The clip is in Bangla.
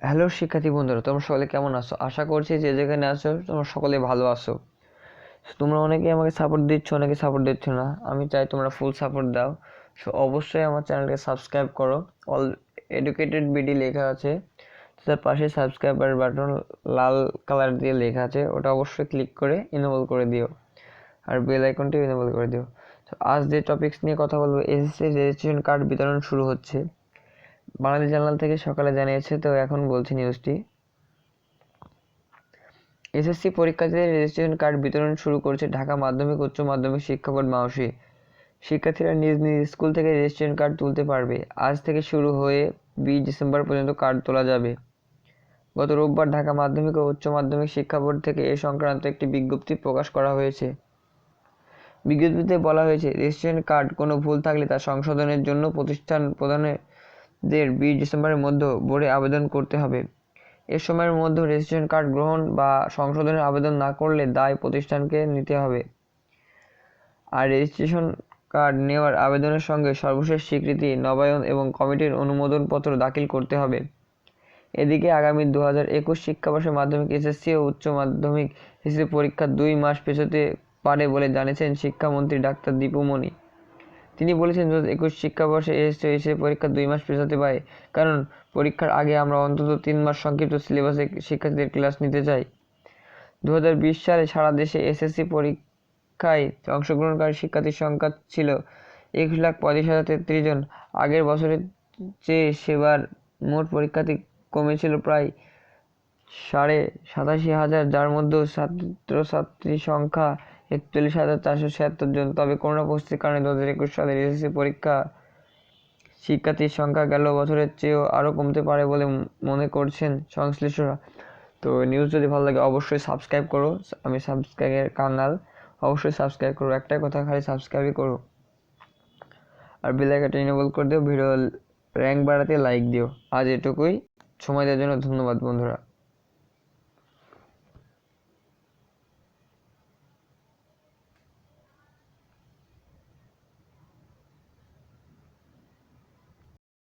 হ্যালো শিক্ষার্থী বন্ধুরা, তোমরা সকলে কেমন আছো? আশা করছি যে যেখানে আছো, তোমরা সকলে ভালো আছো। তোমরা অনেকে আমাকে সাপোর্ট দিচ্ছ, অনেকে সাপোর্ট দিচ্ছ না। আমি চাই তোমরা ফুল সাপোর্ট দাও। সো অবশ্যই আমার চ্যানেলকে সাবস্ক্রাইব করো। অল এডুকেটেড বিডি লেখা আছে। তার পাশে সাবস্ক্রাইবার বাটন লাল কালার দিয়ে লেখা আছে। ওটা অবশ্যই ক্লিক করে ইনেবল করে দিও। আর বেল আইকনটি ইনেবল করে দিও। তো আজ যে টপিকস নিয়ে কথা বলব এসএসসি রেজিস্ট্রেশন কার্ড বিতরণ শুরু হচ্ছে। বাংলাদেশ জার্নাল থেকে সকালে জানিয়েছে, তো এখন বলছি নিউজটি এসএসসি পরীক্ষার্থীদের রেজিস্ট্রেশন কার্ড বিতরণ শুরু করেছে ঢাকা মাধ্যমিক উচ্চ মাধ্যমিক শিক্ষা বোর্ড মাউসি। শিক্ষার্থীরা নিজ নিজ স্কুল থেকে রেজিস্ট্রেশন কার্ড তুলতে পারবে। আজ থেকে শুরু হয়ে বিশ ডিসেম্বর পর্যন্ত কার্ড তোলা যাবে। গত রোববার ঢাকা মাধ্যমিক ও উচ্চ মাধ্যমিক শিক্ষা বোর্ড থেকে এ সংক্রান্ত একটি বিজ্ঞপ্তি প্রকাশ করা হয়েছে। বিজ্ঞপ্তিতে বলা হয়েছে রেজিস্ট্রেশন কার্ড কোনো ভুল থাকলে তা সংশোধনের জন্য প্রতিষ্ঠান প্রধানের দের বিশ ডিসেম্বরের মধ্যে বোর্ডে আবেদন করতে হবে। এ সময়ের মধ্যে রেজিস্ট্রেশন কার্ড গ্রহণ বা সংশোধনের আবেদন না করলে দায় প্রতিষ্ঠানকে নিতে হবে। আর রেজিস্ট্রেশন কার্ড নেওয়ার আবেদনের সঙ্গে সর্বশেষ স্বীকৃতি, নবায়ন এবং কমিটির অনুমোদনপত্র দাখিল করতে হবে। এদিকে আগামী দু হাজার একুশ শিক্ষাবর্ষের মাধ্যমিক এসএসসি ও উচ্চ মাধ্যমিক এসএসসি পরীক্ষা দুই মাস পেছোতে পারে বলে জানিয়েছেন শিক্ষামন্ত্রী ডাক্তার দীপু মনি। তিনি বলেছেন দু হাজার একুশ শিক্ষাবর্ষে এসএসসি এসে পরীক্ষা দুই মাস পেছাতে পারে, কারণ পরীক্ষার আগে আমরা অন্তত তিন মাস সংক্ষিপ্ত সিলেবাসে শিক্ষার্থীদের ক্লাস নিতে চাই। দু হাজার বিশ সালে সারা দেশে এসএসসি পরীক্ষায় অংশগ্রহণকারী শিক্ষার্থীর সংখ্যা ছিল একুশ লাখ পঁয়ত্রিশ হাজার তেত্রিশ জন। আগের বছরের চেয়ে সেবার মোট পরীক্ষার্থী কমেছিল প্রায় সাড়ে সাতাশি হাজার, যার মধ্যে ছাত্রছাত্রী সংখ্যা একচল্লিশ হাজার চারশো ছিয়াত্তর জন। তবে করোনা পরিস্থিতির কারণে দু হাজার একুশ সালের এসএসসি পরীক্ষা শিক্ষার্থীর সংখ্যা গেল বছরের চেয়েও আরও কমতে পারে বলে মনে করছেন সংশ্লিষ্টরা। তো নিউজ যদি ভালো লাগে অবশ্যই সাবস্ক্রাইব করো। আমি সাবস্ক্রাইবের কানাল অবশ্যই সাবস্ক্রাইব করো। একটাই কথা, খালি সাবস্ক্রাইবই করো। আর বেলাইকাটা ইনেবল করে দিও, ভিডিও র্যাঙ্ক বাড়াতে লাইক দিও। আজ এটুকুই। সময় দেওয়ার জন্য ধন্যবাদ বন্ধুরা।